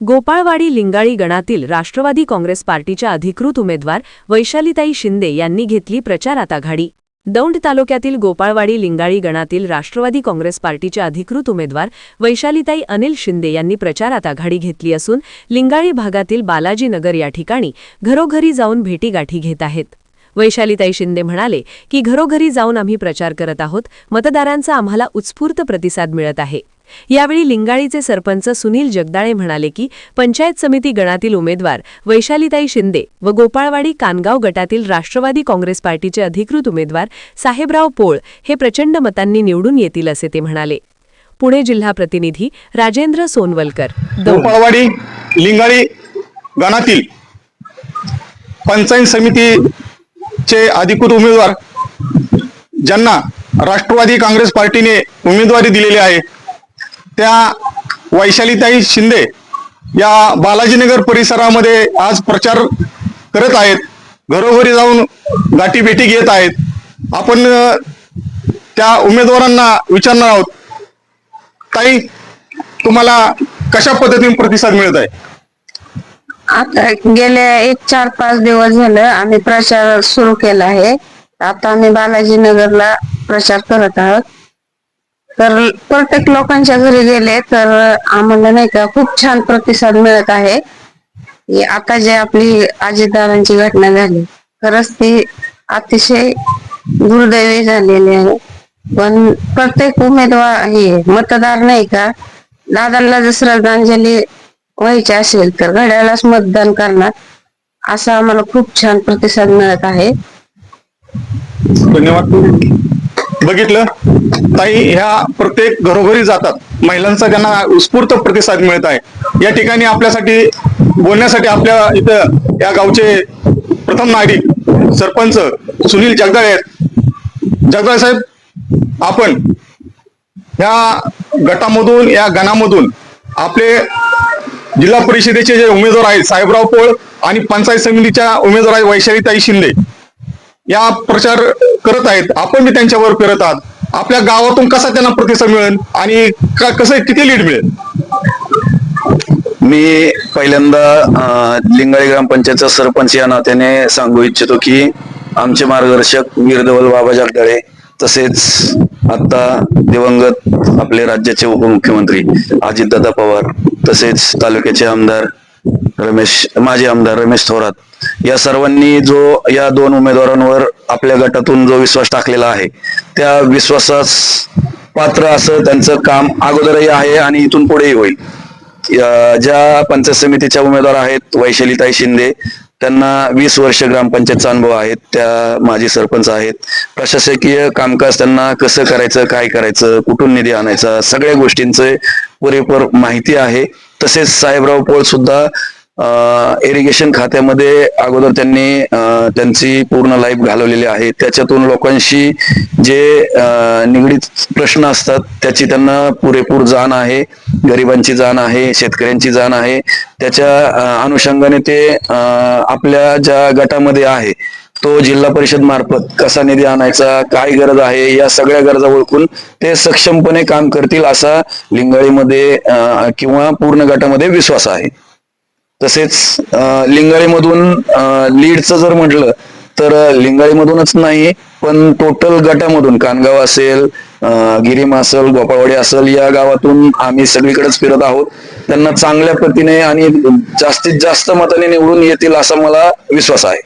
गोपाळवाडी लिंगाळी गणातील राष्ट्रवादी काँग्रेस पार्टीच्या अधिकृत उमेदवार वैशालीताई शिंदे यांनी घेतली प्रचारात आघाडी दौंड तालुक्यातील गोपाळवाडी लिंगाळी गणातील राष्ट्रवादी काँग्रेस पार्टीच्या अधिकृत उमेदवार वैशालीताई अनिल शिंदे यांनी प्रचारात आघाडी घेतली असून लिंगाळी भागातील बालाजीनगर या ठिकाणी घरोघरी जाऊन भेटीगाठी घेत आहेत. वैशालीताई शिंदे म्हणाले की घरोघरी जाऊन आम्ही प्रचार करत आहोत. मतदारांचा आम्हाला उत्स्फूर्त प्रतिसाद मिळत आहे. यावेळी लिंगाळीचे सरपंच सुनील जगदाळे म्हणाले की पंचायत समिती गणातील उमेदवार वैशालीताई शिंदे व गोपाळवाडी कानगाव गटातील राष्ट्रवादी काँग्रेस पार्टीचे अधिकृत उमेदवार साहेबराव पोळ हे प्रचंड मतांनी निवडून येतील असे ते म्हणाले. पुणे जिल्हा प्रतिनिधी राजेंद्र सोनवलकर. गोपाळवाडी लिंगाळी गणातील पंचायत चे अधिकृत उमेदवार ज्यांना राष्ट्रवादी काँग्रेस पार्टीने उमेदवारी दिलेली आहे त्या वैशालीताई शिंदे या बालाजीनगर परिसरामध्ये आज प्रचार करत आहेत. घरोघरी जाऊन गाठीभेटी घेत आहेत. आपण त्या उमेदवारांना विचारणार आहोत ताई तुम्हाला कशा पद्धतीने प्रतिसाद मिळत आहे? आता गेले एक चार पाच दिवस झालं आम्ही प्रचार सुरू केला आहे. आता आम्ही बालाजी नगरला प्रचार करत आहोत. तर प्रत्येक लोकांच्या घरी गेले तर आम्हाला नाही का खूप छान प्रतिसाद मिळत आहे. आता जे आपली आजीदारांची घटना झाली खरंच ती अतिशय दुर्दैवी झालेली आहे. पण प्रत्येक उमेदवार हे मतदार नाही का दादांना जर श्रद्धांजली व्हायचे असेल तर घड्याळाच मतदान करणार. असा आम्हाला खूप छान प्रतिसाद मिळत आहे. धन्यवाद. बघितलं? ताई ह्या प्रत्येक घरोघरी जातात. महिलांचा त्यांना उत्स्फूर्त प्रतिसाद मिळत आहे. या ठिकाणी आपल्यासाठी बोलण्यासाठी आपल्या इथं या गावचे प्रथम नागरिक सरपंच सुनील जगदाळे आहेत. जगदाळे साहेब आपण ह्या गटामधून या गणामधून आपले जिल्हा परिषदेचे जे उमेदवार आहेत साहेबराव पोळ आणि पंचायत समितीच्या उमेदवार आहेत वैशालीताई शिंदे. या प्रचार करत आहेत. आपण बी त्यांच्यावर फिरत आहात. आपल्या गावातून कसा त्यांना प्रतिसाद मिळेल आणि कसं किती लीड मिळेल? मी पहिल्यांदा लिंगाळी ग्रामपंचायतचा सरपंच या नात्याने सांगू इच्छितो की आमचे मार्गदर्शक वीरधवल बाबा जगदाळे तसेच आता दिवंगत आपले राज्याचे उपमुख्यमंत्री अजितदादा पवार तसेच तालुक्याचे आमदार रमेश माजी आमदार रमेश थोरात या सर्वांनी जो या दोन उमेदवारांवर आपल्या गटातून जो विश्वास टाकलेला आहे त्या विश्वासास पात्र असं त्यांचं काम अगोदरही आहे आणि इथून पुढेही होईल. ज्या पंचायत समितीच्या उमेदवार आहेत वैशालीताई शिंदे त्यांना वीस वर्ष ग्रामपंचायतचा अनुभव आहेत त्या माजी सरपंच आहेत. प्रशासकीय कामकाज त्यांना कसं करायचं काय करायचं कुठून निधी आणायचा सगळ्या गोष्टींचे पुरेपूर माहिती आहे. तसेच साहेबराव पोळ सुद्धा इरिगेशन खात्यामध्ये अगोदर त्यांनी त्यांची पूर्ण लाईफ घालवलेली आहे. त्याच्यातून लोकांशी जे निगडीत प्रश्न असतात त्याची त्यांना पुरेपूर जाण आहे. गरिबांची जाण आहे शेतकऱ्यांची जाण आहे. त्याच्या अनुषंगाने ते आपल्या ज्या गटामध्ये आहे तो जिल्हा परिषद मार्फत कसा निधी आणायचा काय गरज आहे या सगळ्या गरजा ओळखून ते सक्षमपणे काम करतील असा लिंगाळीमध्ये किंवा पूर्ण गटामध्ये विश्वास आहे. तसेच लिंगाळीमधून लीडचं जर म्हटलं तर लिंगाळीमधूनच नाही पण टोटल गटामधून कानगाव असेल गिरीमा गिरीम असेल गोपाळवाडी असेल या गावातून आम्ही सगळीकडेच फिरत आहोत. त्यांना चांगल्या पद्धतीने आणि जास्तीत जास्त मताने निवडून येतील असा मला विश्वास आहे.